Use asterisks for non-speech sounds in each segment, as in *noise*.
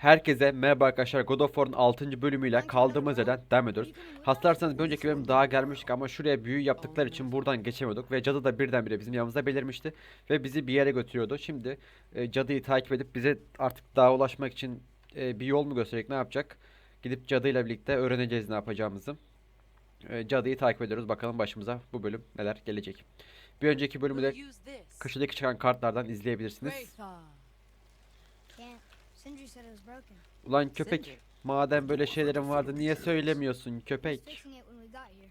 Herkese merhaba arkadaşlar. God of War'un 6. bölümüyle kaldığımız yerden devam ediyoruz. Hatırlarsanız bir önceki bölüm daha gelmiştik ama şuraya büyü yaptıkları için buradan geçemiyorduk. Ve cadı da birdenbire bizim yanımızda belirmişti. Ve bizi bir yere götürüyordu. Şimdi e, cadıyı takip edip bize artık daha ulaşmak için e, bir yol mu gösterecek ne yapacak? Gidip cadıyla birlikte öğreneceğiz ne yapacağımızı. E, cadıyı takip ediyoruz. Bakalım başımıza bu bölüm neler gelecek. Bir önceki bölümü de köşedeki çıkan kartlardan izleyebilirsiniz. Ulan köpek madem böyle şeylerin vardı niye söylemiyorsun köpek? fixing it when we got here.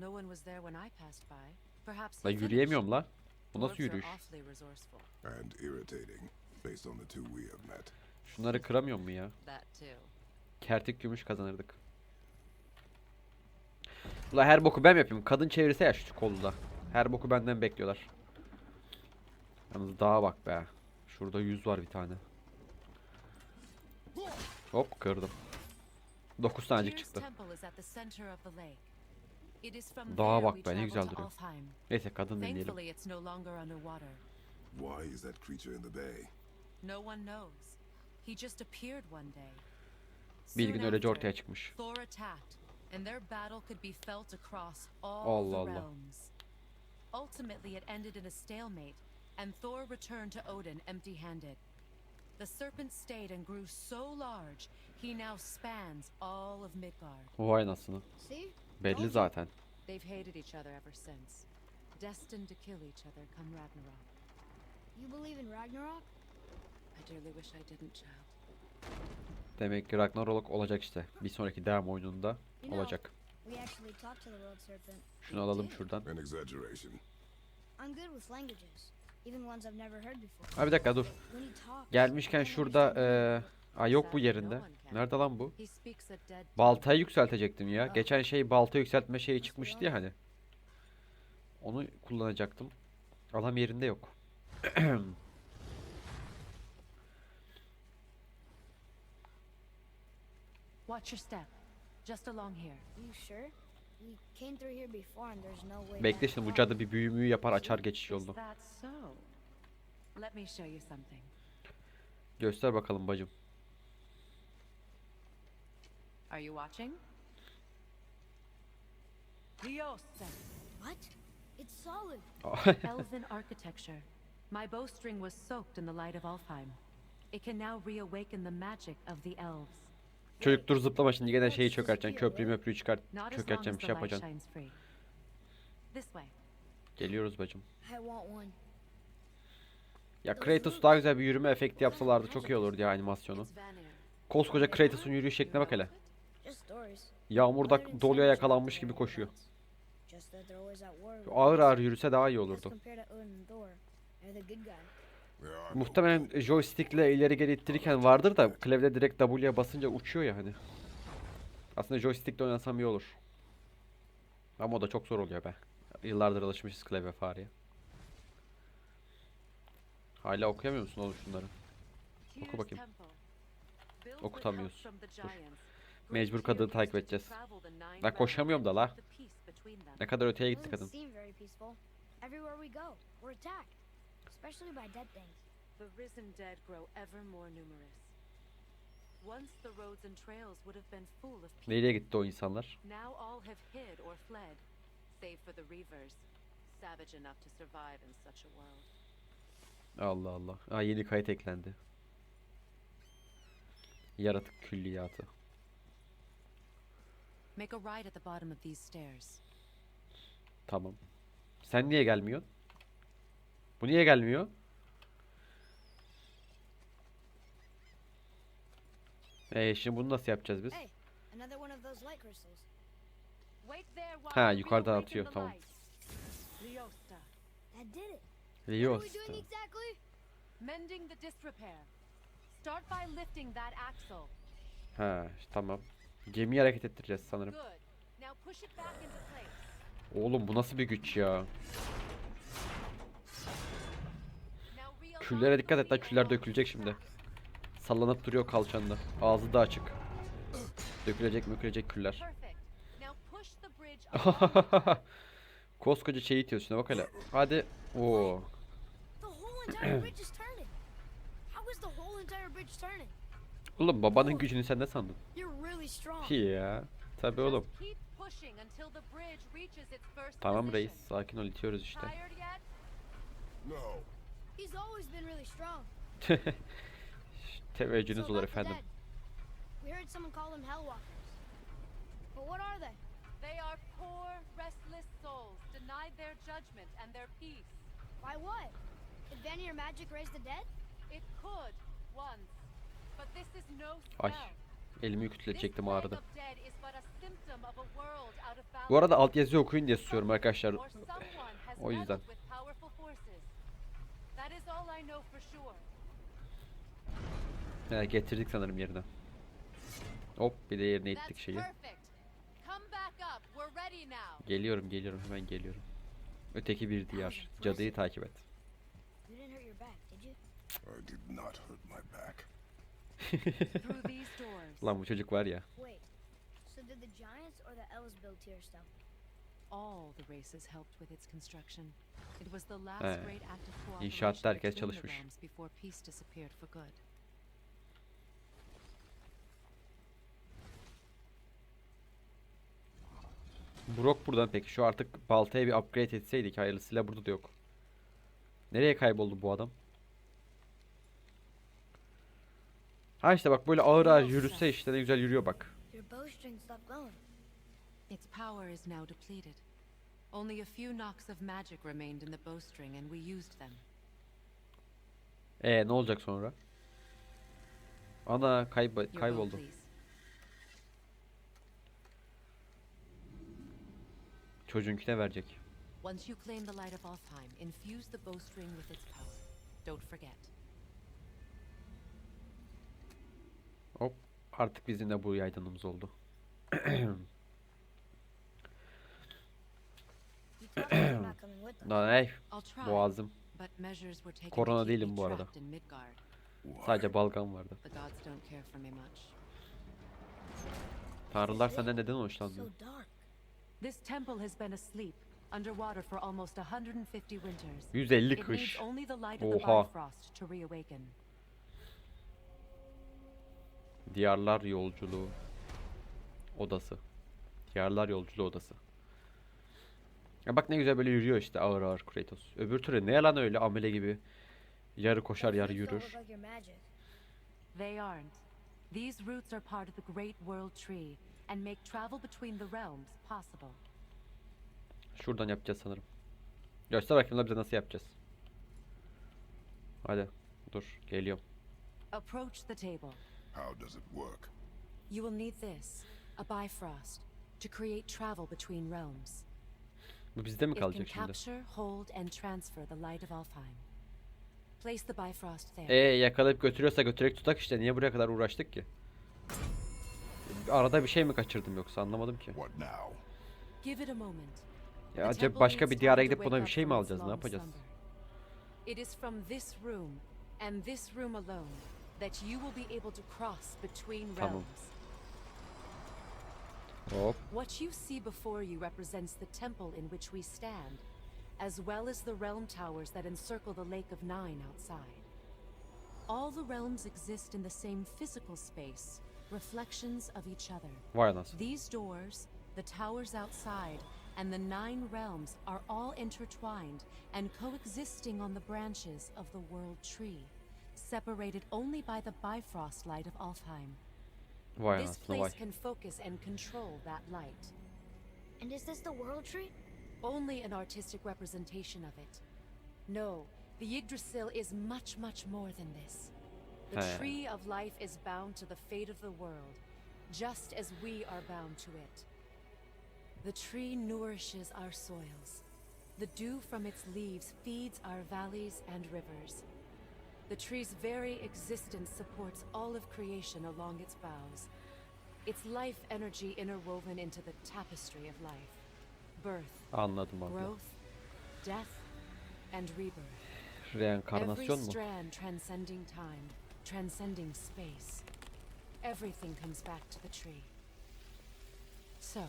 No one was there when I passed by. Perhaps La yürüyemiyorum la. Bu nasıl yürüyüş? awfully resourceful. and irritating, based on the two we have met. Şunları kıramıyor mu ya? Kertik gümüş kazanırdık. Ula her boku ben yapayım? Kadın çevirse ya şu kolda. Her boku benden bekliyorlar. Yalnız dağa bak be. Şurada yüz var bir tane. Hop kırdım. 9 tanecik çıktı. Dağa bak be, ne güzel duruyor. Neyse kadın dinleyelim. Why is that creature in the bay? No one knows. He just appeared one day. Bir gün öylece ortaya çıkmış. Thor attacked, and their battle could be felt across all Allah the Allah. realms. Ultimately, it ended in a stalemate, and Thor returned to Odin empty-handed. The serpent stayed and grew so large, he now spans all of Midgard. Vay anasını. See? Belli zaten. They've hated each other ever since, destined to kill each other come Ragnarok. You believe in Ragnarok? I dearly wish I didn't, child. Demek ki Ragnarok olacak işte. Bir sonraki devam oyununda You know, olacak. Şunu alalım şuradan. An exaggeration. I'm good with languages, even ones I've never heard before. Ha bir dakika dur. Gelmişken şurada eee Aa yok bu yerinde. Nerede lan bu? Baltayı yükseltecektim ya. Geçen şey balta yükseltme şeyi çıkmıştı ya hani. Onu kullanacaktım. Adam yerinde yok. *clears throat* Watch your step. Just along here. You sure? Bekle şimdi bu cadı bir büyü müyü yapar açar geçiş yolunu. Göster bakalım bacım. Are you watching? Diosa. What? It's solid. *laughs* Elven architecture. My bowstring was soaked in the light of Alfheim. It can now reawaken the magic of the elves. Çocuk dur zıplama şimdi gene şeyi çökerteceksin. Köprüyü möprüyü çıkart. Çökerteceksin bir şey yapacaksın. Geliyoruz bacım. Ya Kratos daha güzel bir yürüme efekti yapsalardı çok iyi olurdu ya animasyonu. Koskoca Kratos'un yürüyüş şekline bak hele. Yağmurda doluya yakalanmış gibi koşuyor. Ağır ağır yürüse daha iyi olurdu. Muhtemelen joystickle ileri geri ittirirken vardır da klavyede direkt W'ye basınca uçuyor ya hani. Aslında joystickle oynasam iyi olur. Ama o da çok zor oluyor be. Yıllardır alışmışız klavye fareye. Hala okuyamıyor musun oğlum şunları? Here's bakayım. the Dur. Mecbur kadını takip edeceğiz. Ben koşamıyorum da la. Ne kadar öteye gitti kadın. Especially by dead things. The risen dead grow ever more numerous. Once the roads and trails would have been full of people. Nereye gitti o insanlar? Now all have hid or fled, save for the Reavers, savage enough to survive in such a world. Allah Allah. Aa yeni kayıt eklendi. Yaratık külliyatı. Make a right at the bottom of these stairs. Tamam. Sen niye gelmiyorsun? Bu niye gelmiyor? Ee şimdi bunu nasıl yapacağız biz? Ha, yukarıdan atıyor, tamam. axle. Ha tamam. Gemiyi hareket ettireceğiz sanırım. Oğlum bu nasıl bir güç ya? Küllere dikkat et lan küller dökülecek şimdi. Sallanıp duruyor kalçanda. Ağzı da açık. Dökülecek mökülecek küller. *laughs* Koskoca şeyi itiyor şuna bak hele. Hadi. Oo. *clears throat* Oğlum babanın gücünü sen ne sandın? Ya. Tabii oğlum. Tamam reis. Sakin ol itiyoruz işte. Tired yet? No. He's always been really strong. *laughs* Teveccühünüz olur efendim. We heard someone call them Hellwalkers. But what are they? They are poor, restless souls, denied their judgment and their peace. By what? Did Vanir magic raise the dead? It could once, but this is no Ay. spell. Elimi This kütletecektim plague ağrıdı. of dead is but a symptom of a world out of balance. Bu arada altyazı okuyun diye susuyorum arkadaşlar. O yüzden. That is all I know for sure. He, getirdik sanırım yerine. Hop bir de yerine ittik şeyi. Geliyorum geliyorum hemen geliyorum. Öteki bir diyar. Cadıyı takip et. *laughs* Lan bu çocuk var ya. All the races helped with its construction. It was the last He, great act of cooperation herkes çalışmış. before peace disappeared for good. Brok buradan peki. Şu artık baltaya bir upgrade etseydik hayırlısıyla burada da yok. Nereye kayboldu bu adam? Ha işte bak böyle ağır ağır yürüse işte ne güzel yürüyor bak. Your bowstring stopped glowing. Its power is now depleted. Only a few knocks of magic remained in the bowstring, and we used them. E ne olacak sonra? Ana kaybo Your bow, kayboldu. please. Çocuğunkine verecek. Once you claim the light of Alfheim, infuse the bowstring with its power. Don't forget. Hop artık bizim de bu yaydanımız oldu. *clears throat* You told me you're not coming with us. Lan ey I'll *clears throat* try. boğazım. Korona değilim bu arada. Sadece balgam vardı. Tanrılar senden neden hoşlanmıyor? dark. This temple has been asleep, underwater for almost 150 winters. 150 It needs kış. Oha. Diyarlar yolculuğu odası. Diyarlar yolculuğu odası. Ya bak ne güzel böyle yürüyor işte ağır ağır Kratos. Öbür türlü ne yalan öyle amele gibi. Yarı koşar yarı yürür. They aren't. These roots are part of the Great World Tree and make travel between the realms possible. Şuradan yapacağız sanırım. Göster bakayım da bize nasıl yapacağız. Hadi dur geliyorum. Approach the table. How does it work? You will need this, a Bifrost, to create travel between realms. Bu bizde mi It can kalacak şimdi? capture, hold, and transfer the light of Alfheim. Place the Bifrost there. Ee yakalayıp götürüyorsa götürerek tutak işte. Niye buraya kadar uğraştık ki? Arada bir şey mi kaçırdım yoksa anlamadım ki. What now? Give it a moment. Ya acaba başka bir diyara gidip buna bir şey mi alacağız? Ne yapacağız? slumber. It is from this room and this room alone that you will be able to cross between Tamam. Hop. What you see before you represents the temple in which we stand, as well as the realm towers that encircle the Lake of Nine outside. All the realms exist in the same physical space, reflections of each other. Wireless. These doors, the towers outside, and the nine realms are all intertwined and coexisting on the branches of the World Tree, separated only by the Bifrost light of Alfheim. Vay This anasını vay. place can focus and control that light. And is this the world tree? Only an artistic representation of it. No, the Yggdrasil is much, much more than this. The He. tree of life is bound to the fate of the world, just as we are bound to it. The tree nourishes our soils. The dew from its leaves feeds our valleys and rivers. The tree's very existence supports all of creation along its boughs. Its life energy interwoven into the tapestry of life. Birth, Anladım abla. growth, death, and rebirth. Every Reenkarnasyon mu? strand transcending time, transcending space. Everything comes back to the tree. So,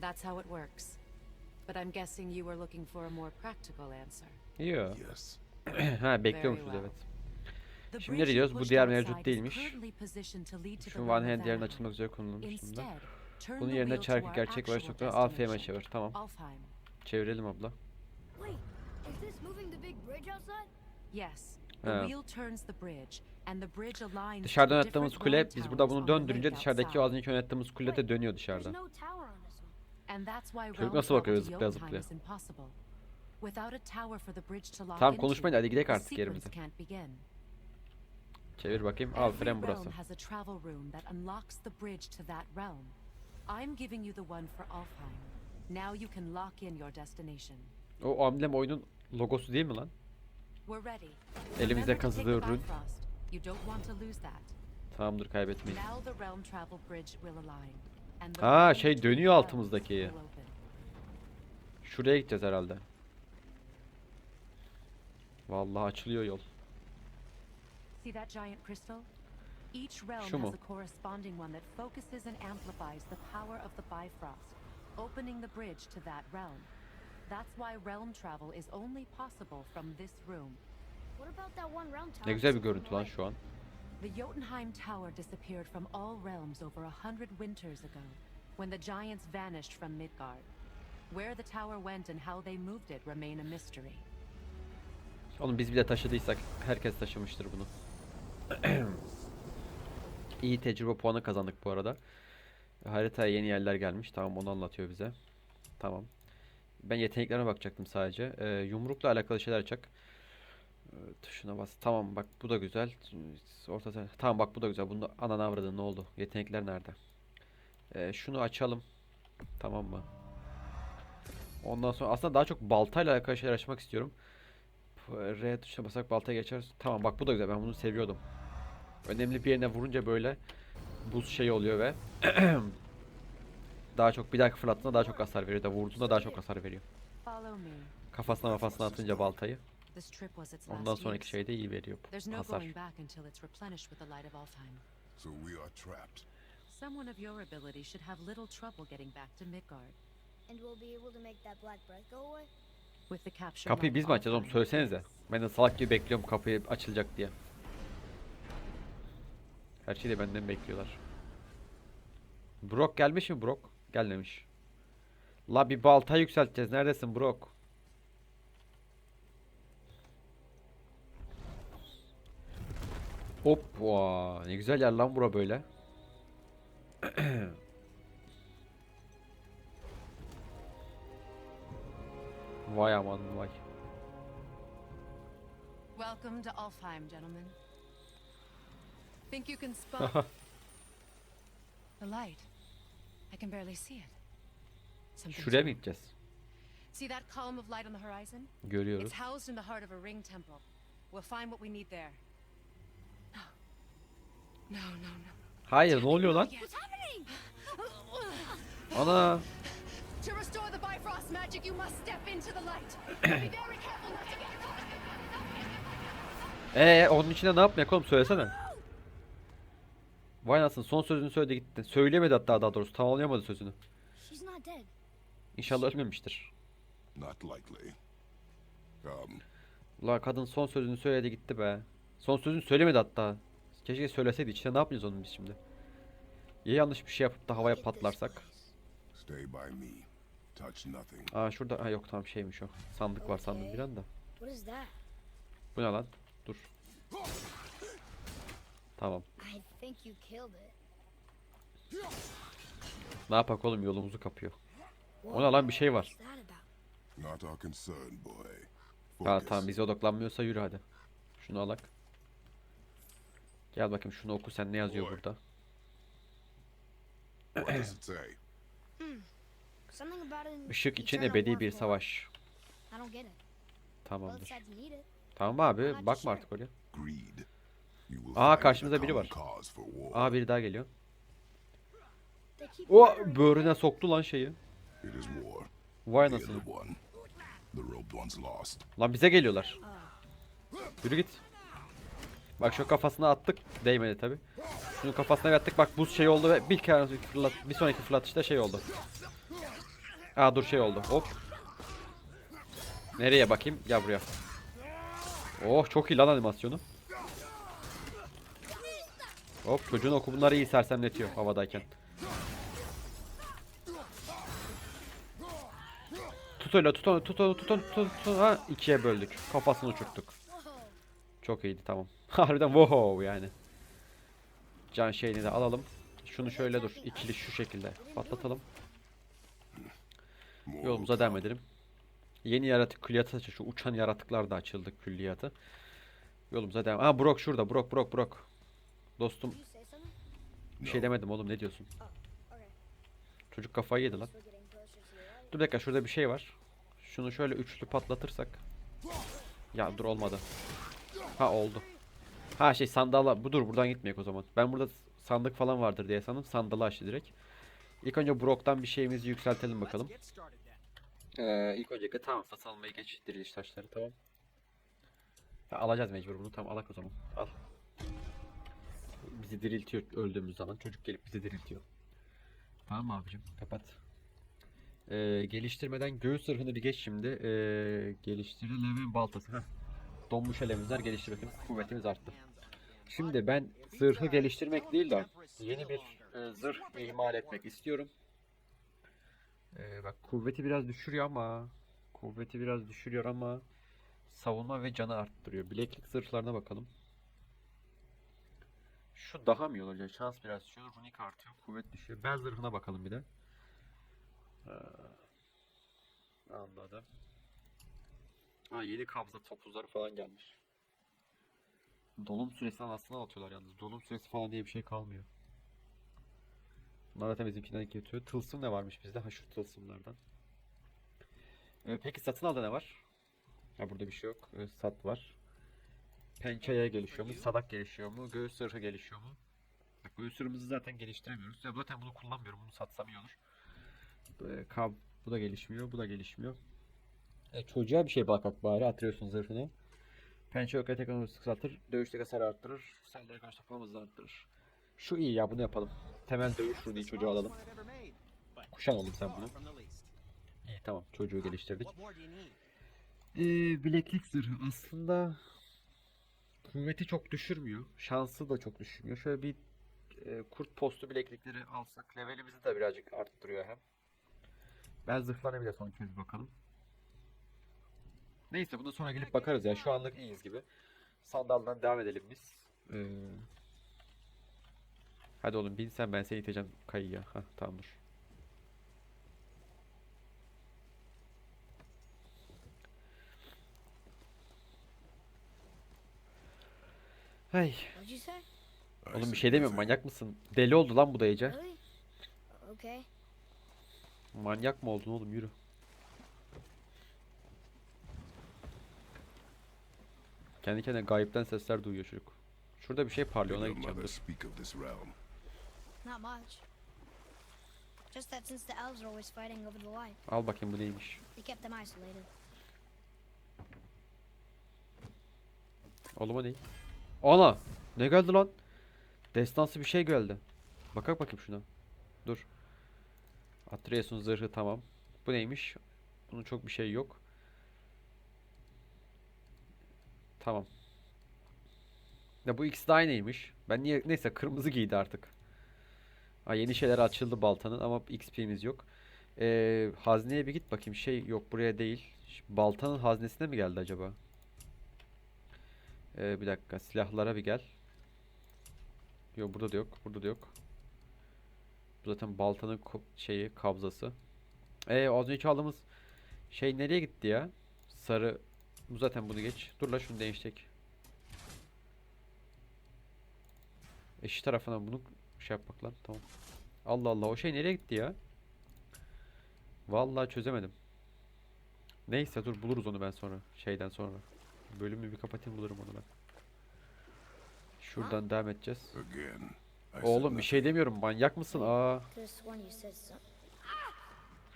that's how it works. But I'm guessing you were looking for a more practical answer. Yo. Yes. *clears throat* ha bekliyormuşuz evet. Şimdi nereye gidiyoruz? Bu diğer mevcut değilmiş. Şu of hand yerin Valheim. açılmak üzere. Instead, turn Bunun yerine çarkı gerçek varış noktadan Alfheim'e çevir. Tamam. Çevirelim abla. To Dışarıdan yönettığimiz kule biz burada bunu döndürünce dışarıdaki o az önce yönettığimiz kule de dönüyor dışarıdan. Çocuk nasıl bakıyor zıplaya zıplaya? Tamam konuşmayın hadi gidelim artık yerimize. Çevir bakayım. Every Alfren burası. I'm giving you the one for Alfheim. Now you can lock in your destination. O amblem oyunun logosu değil mi lan? We're ready. Elimizde kazıdığı ürün. You don't want to lose that. Tamamdır kaybetmeyin. Now the realm travel bridge will align. And the Aa, şey dönüyor altımızdaki. Şuraya gideceğiz herhalde. Vallahi açılıyor yol. See that giant crystal? Each realm Şu mu? has a corresponding one that focuses and amplifies the power of the Bifrost, opening the bridge to that realm. That's why realm travel is only possible from this room. What about that one round tower? Ne güzel bir görüntü lan şu an. The Jotunheim Tower disappeared from all realms over a hundred winters ago, when the giants vanished from Midgard. Where the tower went and how they moved it remain a mystery. Oğlum biz bile taşıdıysak herkes taşımıştır bunu. *clears throat* İyi tecrübe puanı kazandık bu arada. Haritaya yeni yerler gelmiş. Tamam onu anlatıyor bize. Tamam. Ben yeteneklerine bakacaktım sadece. Ee, yumrukla alakalı şeyler açacak. Ee, tuşuna bas. Tamam bak bu da güzel. Orta Tamam bak bu da güzel. Bunu ananı avradın ne oldu? Yetenekler nerede? Ee, şunu açalım. Tamam mı? Ondan sonra aslında daha çok baltayla alakalı şeyler açmak istiyorum. R tuşuna basak baltaya geçer. Tamam bak bu da güzel. Ben bunu seviyordum. Önemli bir yerine vurunca böyle buz şey oluyor ve *clears throat* daha çok bir dahaki fırlattığında daha çok hasar veriyor da vurduğunda daha çok hasar veriyor. Kafasına kafasına atınca baltayı ondan sonraki şeyde iyi veriyor hasar. So we are trapped. Someone of your ability should have little trouble getting back to Midgard. And we'll be able to make that black breath go away? Kapıyı biz mi açacağız oğlum söylesenize. Ben de salak gibi bekliyorum kapıyı açılacak diye. Her şeyi de benden bekliyorlar. Brock gelmiş mi Brock? Gelmemiş. La bir balta yükselteceğiz. Neredesin Brock? Hop, vaa, ne güzel yer lan bura böyle. *clears throat* Vay aman vay. Welcome to Alfheim, gentlemen. Think you can spot *laughs* the light? I can barely see it. Something's Şuraya mı gideceğiz? See that column of light on the horizon? Görüyoruz. It's housed in the heart of a ring temple. We'll find what we need there. No. *gasps* No, no, no. Hayır ne oluyor lan? Ana. To restore the Bifrost magic, you must step into the light. Be very careful not to get caught. Ee onun içinde ne yapmayak oğlum söylesene. Vay anasını son sözünü söyledi gitti. Söylemedi hatta daha doğrusu tamamlayamadı sözünü. She's not dead. İnşallah ölmemiştir. Not likely. Come. La kadın son sözünü söyledi gitti be. Son sözünü söylemedi hatta. Keşke söyleseydi içinde ne yapacağız onun biz şimdi? Ya yanlış bir şey yapıp da havaya patlarsak? Stay by me. Touch nothing. Aa şurada ha yok tamam şeymiş o. Sandık var sandım bir anda. What is that? Bu ne lan? Dur. Tamam. I think you killed it. Ne yapak oğlum yolumuzu kapıyor. What O ne lan bir şey var. is that about? Not our concern, boy. Ha tamam bize odaklanmıyorsa yürü hadi. Şunu alak. Gel bakayım şunu oku sen ne yazıyor burada. What does it say? Işık için ebedi bir savaş. I don't get it. Both Tamamdır. sides need it. Tamam abi bakma artık oraya. Aa, find karşımızda a biri var. Aa biri daha geliyor. O böğrüne soktu lan şeyi. Vay lost. Lan bize geliyorlar. Yürü git. Bak şu kafasına attık. Değmedi tabi. Şunun kafasına bir attık. Bak buz şey oldu ve bir kere fırlat, bir sonraki fırlatışta şey oldu. Aa dur şey oldu. Hop. Nereye bakayım? Gel buraya. Oh çok iyi lan animasyonu. Hop çocuğun oku bunları iyi sersemletiyor havadayken. Tut öyle tut onu tut onu tut onu tut onu, tut. Ha ikiye böldük. Kafasını uçurttuk. Çok iyiydi tamam. *laughs* Harbiden wow yani. Can şeyini de alalım. Şunu şöyle dur. ikili şu şekilde patlatalım. Yolumuza devam edelim. Yeni yaratık külliyatı açıldı. Şu uçan yaratıklar da açıldı külliyatı. Yolumuza devam. Aa Brock şurada. Brock Brock Brock. Dostum bir şey demedim oğlum ne diyorsun? Okay. Çocuk kafayı yedi lan. Dur bir dakika şurada bir şey var. Şunu şöyle üçlü patlatırsak. Ya dur olmadı. Ha oldu. Ha şey sandala. Bu dur buradan gitmeyek o zaman. Ben burada sandık falan vardır diye sandım. Sandalı açtı direkt. İlk önce Brock'tan bir şeyimizi yükseltelim bakalım. Ee, ilk öncelikle tamam satın almayı geç diriliş taşları tamam. Ha, alacağız mecbur bunu tamam alak o zaman. Al. Bizi diriltiyor öldüğümüz zaman. Çocuk gelip bizi diriltiyor. Tamam abicim? Kapat. Ee, geliştirmeden göğüs zırhını bir geç şimdi. Ee, geliştirilemeyen baltası. Heh. Donmuş elemizler geliştir bakayım. Kuvvetimiz arttı. Şimdi ben zırhı geliştirmek değil de yeni bir e, zırh imal etmek istiyorum. Ee, bak kuvveti biraz düşürüyor ama kuvveti biraz düşürüyor ama savunma ve canı arttırıyor. Bileklik zırhlarına bakalım. Şu daha mı iyi olacak? Şans biraz düşüyor. Runik artıyor. Kuvvet düşüyor. Bel zırhına bakalım bir de. Ee, anladım. Ha yeni kabza topuzları falan gelmiş. Dolum süresi anasını atıyorlar yalnız. Dolum süresi falan diye bir şey kalmıyor. Bunlar zaten bizimkinden geçiyor. Tılsım ne varmış bizde? Ha şu tılsımlardan. Ee, peki satın alda ne var? Ha burada bir şey yok. Ee, sat var. Pençeye gelişiyor mu? Sadak gelişiyor mu? Göğüs zırhı gelişiyor mu? Bak göğüs zırhımızı zaten geliştiremiyoruz. Ya zaten bunu kullanmıyorum. Bunu satsam iyi olur. Ee, kab bu da gelişmiyor. Bu da gelişmiyor. E, çocuğa bir şey bakak bari. Atıyorsun zırhını. Pençe yok tek ekonomisi kısaltır. Dövüşte hasar arttırır. Saldırı karşı toplamamızı arttırır. Şu iyi ya bunu yapalım. Temel dövüş runeyi çocuğa alalım. Kuşan oğlum sen bunu. Tamam çocuğu geliştirdik. Ee, bileklik zırhı aslında kuvveti çok düşürmüyor. Şansı da çok düşürmüyor. Şöyle bir e, kurt postu bileklikleri alsak levelimizi de birazcık arttırıyor hem. Ben zırhlarına bir de son kez bakalım. Neyse bundan sonra gelip bakarız ya. Şu anlık iyiyiz gibi. Sandaldan devam edelim biz. Ee, hadi oğlum bin sen ben seni iteceğim kayıya. Hah tamam dur. Ay. What'd you say? Oğlum bir şey demiyorum manyak mısın? Deli oldu lan bu da iyice. Okay. Manyak mı oldun oğlum yürü. Kendi kendine gayipten sesler duyuyor çocuk. Şurada bir şey parlıyor ona gideceğim Not much. Just that since the elves are always fighting over the light, Al bakayım bu neymiş. they kept them isolated. Oğlum o ne? Ana! Ne geldi lan? Destansı bir şey geldi. Bakak bakayım şuna. Dur. Atreus'un zırhı tamam. Bu neymiş? Bunun çok bir şey yok. Tamam. Ya bu ikisi de aynıymış. Ben niye neyse kırmızı giydi artık. Ha, yeni şeyler açıldı baltanın ama XP'miz yok. Ee, hazneye bir git bakayım. Şey yok buraya değil. Baltanın haznesine mi geldi acaba? Ee, bir dakika silahlara bir gel. Yok burada da yok. Burada da yok. Bu zaten baltanın şeyi kabzası. Ee az önce aldığımız şey nereye gitti ya? Sarı. Bu zaten bunu geç. Dur la şunu değiştik. Eşit tarafına bunu şey yapmak lan. Tamam. Allah Allah o şey nereye gitti ya? Vallahi çözemedim. Neyse dur buluruz onu ben sonra. Şeyden sonra. Bölümü bir kapatayım bulurum onu ben. Şuradan devam edeceğiz. Oğlum bir şey demiyorum. Manyak mısın? Aa,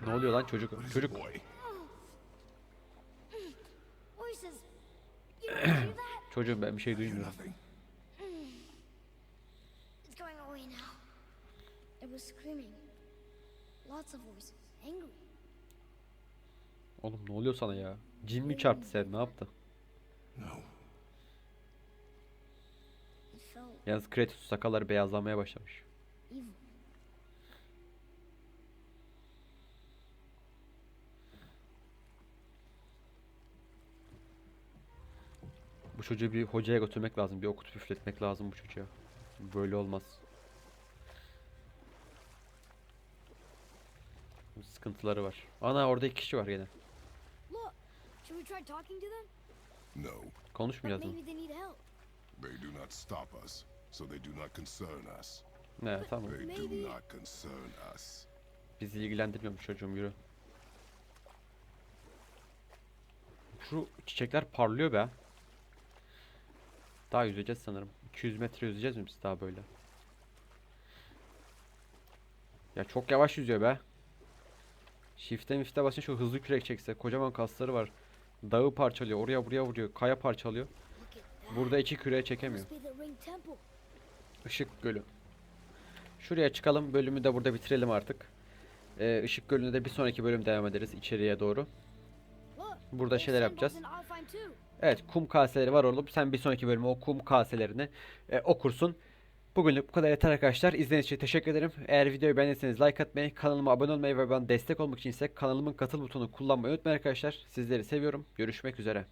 ne oluyor lan çocuk? Çocuk. *coughs* Çocuğum ben bir şey duymuyorum. nothing. It's going away now. It was screaming. Lots of voices. Angry. Oğlum ne oluyor sana ya? Cin mi çarptı sen? Ne yaptı? No. Yalnız Kratos sakalları beyazlamaya başlamış. Evil. Bu çocuğu bir hocaya götürmek lazım. Bir okutup üfletmek lazım bu çocuğa. Böyle olmaz. Sıkıntıları var. Ana orada iki kişi var gene. Look, should we try talking to them? No, But Konuşmayacağız mı? maybe they need help. they do not stop us, so they do not concern us. Ne tamam. They do not concern us. Bizi ilgilendirmiyormuş çocuğum yürü. Şu çiçekler parlıyor be. Daha yüzeceğiz sanırım. 200 metre yüzeceğiz mi biz daha böyle? Ya çok yavaş yüzüyor be. Shift'e mift'e basınca şu hızlı kürek çekse. Kocaman kasları var. Dağı parçalıyor. Oraya buraya vuruyor. Kaya parçalıyor. Burada iki küreği çekemiyor. Işık Gölü. Şuraya çıkalım. Bölümü de burada bitirelim artık. Ee, Işık Gölü'ne de bir sonraki bölüm devam ederiz içeriye doğru. Burada şeyler yapacağız. Evet kum kaseleri var oğlum. Sen bir sonraki bölümü o kum kaselerini e, okursun. Bugünlük bu kadar yeter arkadaşlar. İzlediğiniz için teşekkür ederim. Eğer videoyu beğendiyseniz like atmayı, kanalıma abone olmayı ve bana destek olmak için ise kanalımın katıl butonunu kullanmayı unutmayın arkadaşlar. Sizleri seviyorum. Görüşmek üzere.